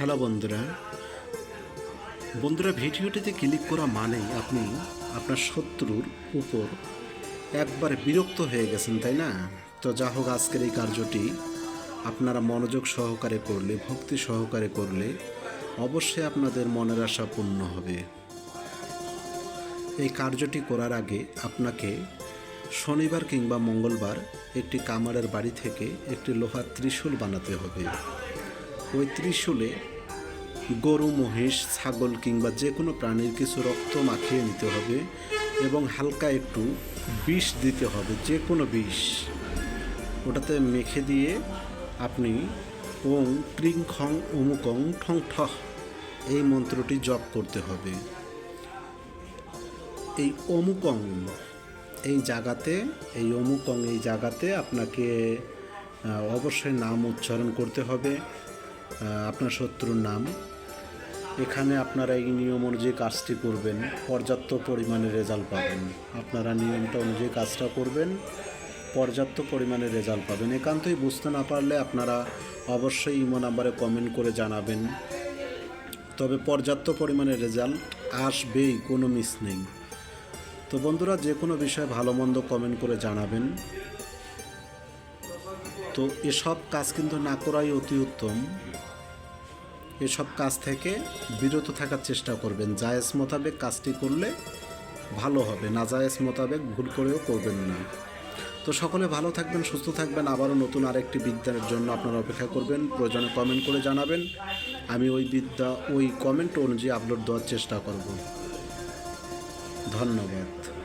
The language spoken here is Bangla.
হ্যালো বন্ধুরা। বন্ধুরা, ভিডিওটিতে ক্লিক করা মানেই আপনি আপনার শত্রুর উপর একবার বিরক্ত হয়ে গেছেন, তাই না? তো যা হোক, আজকের এই কার্যটি আপনারা মনোযোগ সহকারে করলে, ভক্তি সহকারে করলে অবশ্যই আপনাদের মনের আশা পূর্ণ হবে। এই কার্যটি করার আগে আপনাকে শনিবার কিংবা মঙ্গলবার একটি কামারের বাড়ি থেকে একটি লোহার ত্রিশূল বানাতে হবে। ওই ত্রিশূলে গরু, মহিষ, ছাগল কিংবা যে কোনো প্রাণীর কিছু রক্ত মাখিয়ে নিতে হবে এবং হালকা একটু বিষ দিতে হবে, যে কোনো বিষ। ওটাতে মেখে দিয়ে আপনি ওং, ক্রিং, খং অমুকং ঠং, ঠহ এই মন্ত্রটি জপ করতে হবে। এই অমুকং এই জায়গাতে এই অমুকং এই জায়গাতে আপনাকে অবশ্যই নাম উচ্চারণ করতে হবে। আপনার শত্রুর নাম। এখানে আপনারা এই নিয়ম অনুযায়ী কাজটি করবেন, পর্যাপ্ত পরিমাণে রেজাল্ট পাবেন। আপনারা নিয়মটা অনুযায়ী কাজটা করবেন, পর্যাপ্ত পরিমাণে রেজাল্ট পাবেন। একান্তই বুঝতে না পারলে আপনারা অবশ্যই ইমো নাম্বারে কমেন্ট করে জানাবেন। তবে পর্যাপ্ত পরিমাণে রেজাল্ট আসবেই, কোনো মিস নেই। তো বন্ধুরা, যে কোনো বিষয়ে ভালো মন্দ কমেন্ট করে জানাবেন। তো এসব কাজ কিন্তু না করাই অতি উত্তম। এসব কাজ থেকে বিরত থাকার চেষ্টা করবেন। জায়েজ মোতাবেক কাজটি করলে ভালো হবে। না জায়েজ মোতাবেক ভুল করেও করবেন না। তো সকলে ভালো থাকবেন, সুস্থ থাকবেন। আবারও নতুন আরেকটি বিদ্যার জন্য আপনারা অপেক্ষা করবেন। প্রয়োজনে কমেন্ট করে জানাবেন। আমি ওই বিদ্যা, ওই কমেন্ট অনুযায়ী আপলোড দেওয়ার চেষ্টা করব। ধন্যবাদ।